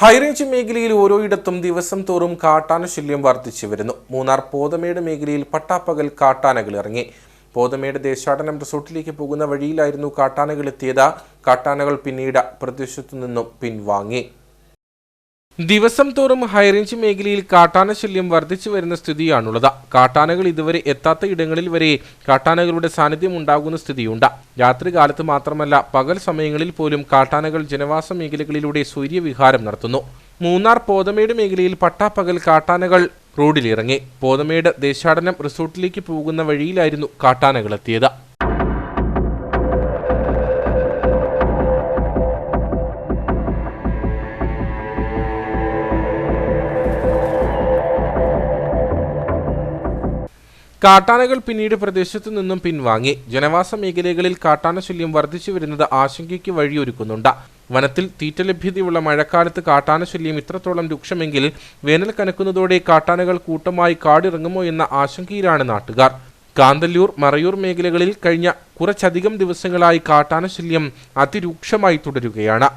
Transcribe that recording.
High range മേഖലയിൽ ഓരോയിടത്തും ദിവസം തോറും കാട്ടാന ശല്യം വർദ്ധിച്ചു വരുന്നു. മൂന്നാർ പോതമേട് മേഖലയിൽ പട്ടാപ്പകൽ കാട്ടാനകൾ ഇറങ്ങി. പോതമേട് ദേശാടനം റിസോർട്ടിലേക്ക് പോകുന്ന വഴിയിലായിരുന്നു കാട്ടാനകൾ എത്തിയത്. കാട്ടാനകൾ പിന്നീട് പ്രദേശത്തു നിന്നും പിൻവാങ്ങി. ദിവസം തോറും ഹൈറേഞ്ച് മേഖലയിൽ കാട്ടാന ശല്യം വർദ്ധിച്ചു വരുന്ന സ്ഥിതിയാണുള്ളത്. കാട്ടാനകൾ ഇതുവരെ എത്താത്ത ഇടങ്ങളിൽ വരെ കാട്ടാനകളുടെ സാന്നിധ്യം ഉണ്ടാകുന്ന സ്ഥിതിയുണ്ട്. രാത്രികാലത്ത് മാത്രമല്ല പകൽ സമയങ്ങളിൽ പോലും കാട്ടാനകൾ ജനവാസ മേഖലകളിലൂടെ സൂര്യവിഹാരം നടത്തുന്നു. മൂന്നാർ പോതമേട് മേഖലയിൽ പട്ടാപ്പകൽ കാട്ടാനകൾ റോഡിലിറങ്ങി. പോതമേട് ദേശാടനം റിസോർട്ടിലേക്ക് പോകുന്ന വഴിയിലായിരുന്നു കാട്ടാനകൾ കാട്ടാനകൾ പിന്നീട് പ്രദേശത്തു നിന്നും പിൻവാങ്ങി. ജനവാസ മേഖലകളിൽ കാട്ടാന ശല്യം വർദ്ധിച്ചു വരുന്നത് ആശങ്കയ്ക്ക് വഴിയൊരുക്കുന്നുണ്ട്. വനത്തിൽ തീറ്റ ലഭ്യതയുള്ള മഴക്കാലത്ത് കാട്ടാന ശല്യം ഇത്രത്തോളം രൂക്ഷമെങ്കിൽ വേനൽ കനക്കുന്നതോടെ കാട്ടാനകൾ കൂട്ടമായി കാടിറങ്ങുമോ എന്ന ആശങ്കയിലാണ് നാട്ടുകാർ. കാന്തല്ലൂർ മറയൂർ മേഖലകളിൽ കഴിഞ്ഞ കുറച്ചധികം ദിവസങ്ങളായി കാട്ടാന ശല്യം അതിരൂക്ഷമായി തുടരുകയാണ്.